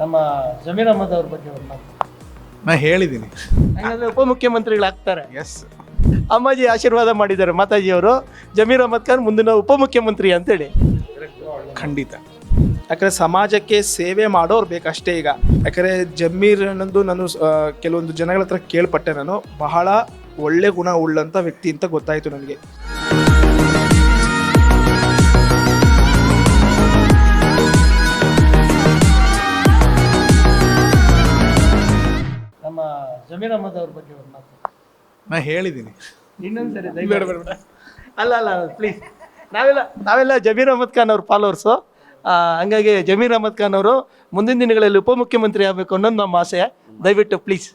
ನಮ್ಮ ಜಮೀರ್ ಅಹಮದ್ ಅವ್ರ ಬಗ್ಗೆ ಒಂದು ಮಾತು. ನಾ ಹೇಳಿದ್ದೀನಿ ಹಂಗಂದ್ರೆ ಉಪಮುಖ್ಯಮಂತ್ರಿಗಳಾಗ್ತಾರೆ. ಎಸ್ ಅಮ್ಮಾಜಿ ಆಶೀರ್ವಾದ ಮಾಡಿದ್ದಾರೆ ಮಾತಾಜಿ ಅವರು. ಜಮೀರ್ ಅಹಮದ್ ಖಾನ್ ಮುಂದಿನ ಉಪಮುಖ್ಯಮಂತ್ರಿ ಅಂತೇಳಿ. ಖಂಡಿತ. ಯಾಕಂದರೆ ಸಮಾಜಕ್ಕೆ ಸೇವೆ ಮಾಡೋರು ಬೇಕಷ್ಟೇ ಈಗ. ಯಾಕಂದರೆ ಜಮೀರ್ ಅನ್ನೋದು ನಾನು ಆ, ಕೆಲವೊಂದು ಜನಗಳ ಹತ್ರ ಕೇಳ್ಪಟ್ಟೆ ನಾನು. ಬಹಳ ಒಳ್ಳೆ ಗುಣ ಉಳ್ಳಂಥ ವ್ಯಕ್ತಿ ಅಂತ ಗೊತ್ತಾಯಿತು ನನಗೆ. ಜಮೀರ್ ಅಹಮದ್ ಅವ್ರ ಬಗ್ಗೆ ಒಂದು ಮಾತು. ನಾ ಹೇಳಿದ್ದೀನಿ ಇನ್ನೊಂದ್ಸರಿ. ಅಲ್ಲ ಅಲ್ಲ ಪ್ಲೀಸ್ ನಾವೆಲ್ಲ ನಾವೆಲ್ಲ ಜಮೀರ್ ಅಹಮದ್ ಖಾನ್ ಅವ್ರ ಫಾಲೋವರ್ಸು ಹಂಗಾಗಿ ಜಮೀರ್ ಅಹಮದ್ ಖಾನ್ ಅವರು ಮುಂದಿನ ದಿನಗಳಲ್ಲಿ ಉಪಮುಖ್ಯಮಂತ್ರಿ ಆಗಬೇಕು ಅನ್ನೋದು ನಮ್ಮ ಆಸೆ. ದಯವಿಟ್ಟು ಪ್ಲೀಸ್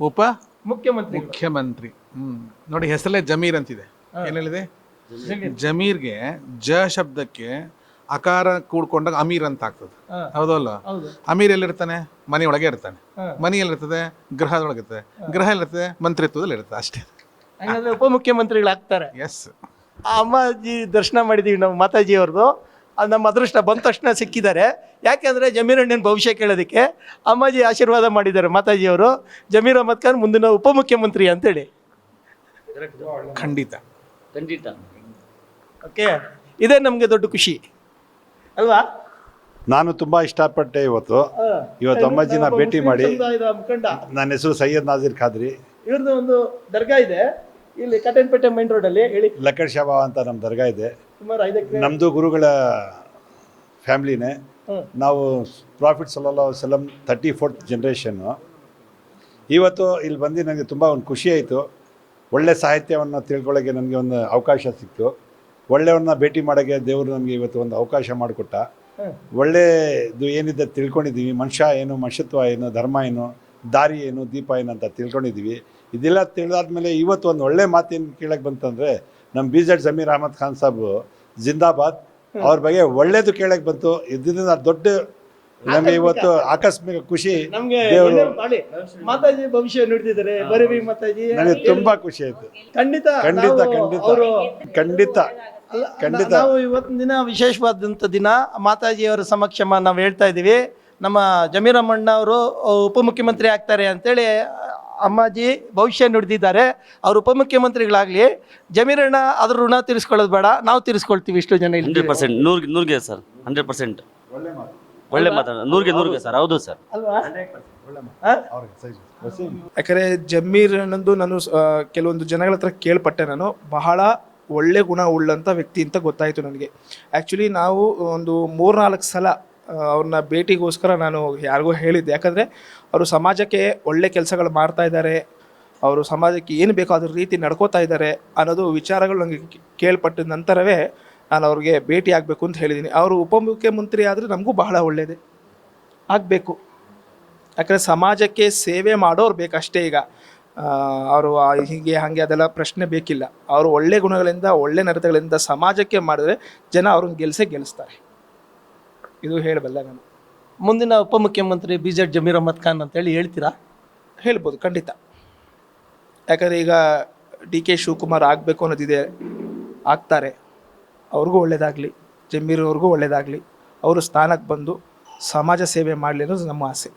ಉಪ? ಮುಖ್ಯಮಂತ್ರಿ ಮುಖ್ಯಮಂತ್ರಿ. ಹ್ಮ್. ನೋಡಿ ಹೆಸರಲ್ಲೇ ಜಮೀರ್ ಅಂತಿದೆ. ಏನ್ ಹೇಳಿದೆ? ಜಮೀರ್. ಜಮೀರ್ಗೆ ಜ ಶಬ್ದಕ್ಕೆ ಅಕಾರ ಕೂಡ್ಕೊಂಡಾಗ ಅಮೀರ್ ಅಂತ ಆಗ್ತದೆ. ಹೌದಲ್ಲ? ಹೌದು. ಅಮೀರ್ ಎಲ್ಲಿರ್ತಾನೆ? ಮನೆಯೊಳಗೆ ಇರ್ತಾನೆ. ಹಾ. ಮನೆ ಎಲ್ಲಿರ್ತದೆ ಗ್ರಹದೊಳಗೆ ಇರ್ತದೆ ಗ್ರಹ ಎಲ್ಲಿರ್ತದೆ ಮಂತ್ರಿತ್ವದಲ್ಲಿ ಇರುತ್ತೆ ಅಷ್ಟೇ. ಹಂಗಂದ್ರೆ ಉಪಮುಖ್ಯಮಂತ್ರಿಗಳಾಗ್ತಾರೆ ಎಸ್ ಆ ಅಮ್ಮಾಜಿ ದರ್ಶನ ಮಾಡಿದ್ದೀವಿ ನಮ್ಮ ಮಾತಾಜಿ ಅವ್ರದ್ದು ಅದು ನಮ್ಮ ಅದೃಷ್ಟ ಬಂದ ತಕ್ಷಣ ಸಿಕ್ಕಿದ್ದಾರೆ. ಯಾಕೆಂದರೆ ಜಮೀರ್ ಅಣ್ಣನ ಭವಿಷ್ಯ ಕೇಳೋದಕ್ಕೆ ಅಮ್ಮಾಜಿ ಆಶೀರ್ವಾದ ಮಾಡಿದ್ದಾರೆ ಮಾತಾಜಿ ಅವರು ಜಮೀರ್ ಅಹಮದ್ ಖಾನ್ ಮುಂದಿನ ಉಪಮುಖ್ಯಮಂತ್ರಿ ಅಂತೇಳಿ. ಖಂಡಿತ. ಖಂಡಿತ. ಓಕೆ. ಇದೇ ನಮಗೆ ದೊಡ್ಡ ಖುಷಿ. ಅಲ್ವಾ? ನಾನು ತುಂಬಾ ಇಷ್ಟಪಟ್ಟೆ ಇವತ್ತು. ಇವತ್ತು ಅಮ್ಮಾಜಿನ ಭೇಟಿ ಮಾಡಿ ಮುಖಂಡ. ನನ್ನ ಹೆಸರು ಸೈಯದ್ ನಾಜೀರ್ ಖಾದ್ರಿ. ಇವ್ರದ್ದು ಒಂದು ದರ್ಗಾ ಇದೆ. ಇಲ್ಲಿ ಕಟನ್ಪೇಟೆ ಮೈನ್ ಅಲ್ಲಿ ಹೇಳಿ. ಲಕ್ಕಡ್ ಶಾಬಾ ಅಂತ ನಮ್ಮ ದರ್ಗಾ ಇದೆ. ನಮ್ದು ಗುರುಗಳ ಫ್ಯಾಮಿಲಿನೇ. ನಾವು ಪ್ರಾಫಿಟ್ ಸಲ್ಲ ಸಲಂ ತರ್ಟಿ ಫೋರ್ತ್ ಜನ್ರೇಷನ್ನು ಇವತ್ತು ಇಲ್ಲಿ ಬಂದು ನನಗೆ ತುಂಬ ಒಂದು ಖುಷಿ ಆಯಿತು. ಒಳ್ಳೆ ಸಾಹಿತ್ಯವನ್ನು ತಿಳ್ಕೊಳ್ಳೋಕ್ಕೆ ನನಗೆ ಒಂದು ಅವಕಾಶ ಸಿಕ್ತು. ಒಳ್ಳೆಯವ್ರನ್ನ ಭೇಟಿ ಮಾಡೋಕ್ಕೆ ದೇವರು ನಮಗೆ ಇವತ್ತು ಒಂದು ಅವಕಾಶ ಮಾಡಿಕೊಟ್ಟ. ಒಳ್ಳೆಯದು ಏನಿದೆ ತಿಳ್ಕೊಂಡಿದ್ದೀವಿ. ಮನುಷ್ಯ ಏನು ಮನುಷ್ಯತ್ವ ಏನು ಧರ್ಮ ಏನು ದಾರಿ ಏನು ದೀಪ ಏನು ಅಂತ ತಿಳ್ಕೊಂಡಿದ್ದೀವಿ. ಇದೆಲ್ಲ ತಿಳಿದಾದ್ಮೇಲೆ ಇವತ್ತು ಒಂದು ಒಳ್ಳೆ ಮಾತೇನು ಕೇಳಕ್ಕೆ ಬಂತಂದರೆ ನಮ್ಮ ಬಿ ಜೆಡ್ ಜಮೀರ್ ಅಹಮದ್ ಖಾನ್ ಸಾಬ್ ಜಿಂದಾಬಾದ್ ಅವ್ರ ಬಗ್ಗೆ ಒಳ್ಳೇದು ಕೇಳಕ್ಕೆ ಬಂತು. ಇದರಿಂದ ದೊಡ್ಡ ನಮಗೆ ಇವತ್ತು ಆಕಸ್ಮಿಕ ಖುಷಿ. ನಮಗೆ ದೇವರು ಮಾತಾಜಿ ಭವಿಷ್ಯ ನುಡಿದಿದ್ದಾರೆ ಬರೀ ಮಾತಾಜಿ. ನನಗೆ ತುಂಬಾ ಖುಷಿ ಆಯ್ತು. ಖಂಡಿತ ಖಂಡಿತ ಖಂಡಿತ. ಖಂಡಿತ. ಖಂಡಿತ. ನಾವು ಇವತ್ತಿನ ದಿನ ವಿಶೇಷವಾದಂಥ ದಿನ ಮಾತಾಜಿಯವರ ಸಮಕ್ಷಮ ನಾವು ಹೇಳ್ತಾ ಇದ್ದೀವಿ. ನಮ್ಮ ಜಮೀರಮ್ಮಣ್ಣ ಅವರು ಉಪಮುಖ್ಯಮಂತ್ರಿ ಆಗ್ತಾರೆ ಅಂತೇಳಿ ಅಮ್ಮಾಜಿ ಭವಿಷ್ಯ ನುಡಿದಿದ್ದಾರೆ. ಅವರು ಉಪಮುಖ್ಯಮಂತ್ರಿಗಳಾಗಲಿ ಜಮೀರಣ್ಣ ಅದ್ರ ಋಣ ತೀರಿಸ್ಕೊಳ್ಳೋದು ಬೇಡ ನಾವು ತೀರಿಸ್ಕೊಳ್ತೀವಿ ಇಷ್ಟು ಜನ ಇಲ್ಲಿ. ಹಂಡ್ರೆಡ್ ಪರ್ಸೆಂಟ್ ನೂರ್ಗೆ ನೂರ್ಗೆ ಸರ್ ಹಂಡ್ರೆಡ್ ಪರ್ಸೆಂಟ್. ಒಳ್ಳೆ ಮಾತಾಡ ನೂರ್ಗೆ ನೂರ್ಗೆ ಸರ್ ಹೌದು ಸರ್. ಅಲ್ವಾ? ಯಾಕಂದರೆ ಜಮೀರ್ ಅನ್ನೋದು ನಾನು ಕೆಲವೊಂದು ಜನಗಳ ಹತ್ರ ಕೇಳ್ಪಟ್ಟೆ ನಾನು. ಬಹಳ ಒಳ್ಳೆ ಗುಣ ಉಳ್ಳಂಥ ವ್ಯಕ್ತಿ ಅಂತ ಗೊತ್ತಾಯಿತು ನನಗೆ. ಆ್ಯಕ್ಚುಲಿ ನಾವು ಒಂದು ಮೂರ್ನಾಲ್ಕು ಸಲ ಅವ್ರನ್ನ ಭೇಟಿಗೋಸ್ಕರ ನಾನು ಯಾರಿಗೂ ಹೇಳಿದ್ದೆ. ಯಾಕಂದರೆ ಅವರು ಸಮಾಜಕ್ಕೆ ಒಳ್ಳೆ ಕೆಲಸಗಳು ಮಾಡ್ತಾ ಇದ್ದಾರೆ. ಅವರು ಸಮಾಜಕ್ಕೆ ಏನು ಬೇಕೋ ಅದ್ರ ರೀತಿ ನಡ್ಕೋತಾ ಇದ್ದಾರೆ ಅನ್ನೋದು ವಿಚಾರಗಳು ನನಗೆ ಕೇಳ್ಪಟ್ಟ ನಂತರವೇ ನಾನು ಅವ್ರಿಗೆ ಭೇಟಿ ಆಗಬೇಕು ಅಂತ ಹೇಳಿದ್ದೀನಿ. ಅವರು ಉಪಮುಖ್ಯಮಂತ್ರಿ ಆದರೆ ನಮಗೂ ಬಹಳ ಒಳ್ಳೆಯದೇ ಆಗಬೇಕು. ಯಾಕಂದರೆ ಸಮಾಜಕ್ಕೆ ಸೇವೆ ಮಾಡೋರು ಬೇಕಷ್ಟೇ ಈಗ. ಅವರು ಹೀಗೆ ಹಾಗೆ ಅದೆಲ್ಲ ಪ್ರಶ್ನೆ ಬೇಕಿಲ್ಲ. ಅವರು ಒಳ್ಳೆ ಗುಣಗಳಿಂದ ಒಳ್ಳೆ ನಡತೆಗಳಿಂದ ಸಮಾಜಕ್ಕೆ ಮಾಡಿದ್ರೆ ಜನ ಅವ್ರನ್ನ ಗೆಲ್ಸೇ ಗೆಲ್ಲಿಸ್ತಾರೆ ಇದು ಹೇಳಬಲ್ಲ ನಾನು. ಮುಂದಿನ ಉಪಮುಖ್ಯಮಂತ್ರಿ ಬಿ ಜೆಡ್ ಜಮೀರ್ ಅಹಮದ್ ಖಾನ್ ಅಂತೇಳಿ ಹೇಳ್ತೀರಾ? ಹೇಳ್ಬೋದು ಖಂಡಿತ. ಯಾಕಂದರೆ ಈಗ ಡಿ ಕೆ ಶಿವಕುಮಾರ್ ಆಗಬೇಕು ಅನ್ನೋದಿದೆ ಆಗ್ತಾರೆ. ಅವ್ರಿಗೂ ಒಳ್ಳೆಯದಾಗಲಿ ಜಮೀರ್ ಅವ್ರಿಗೂ ಒಳ್ಳೇದಾಗಲಿ. ಅವರು ಸ್ಥಾನಕ್ಕೆ ಬಂದು ಸಮಾಜ ಸೇವೆ ಮಾಡಲಿ ಅನ್ನೋದು ನಮ್ಮ ಆಸೆ.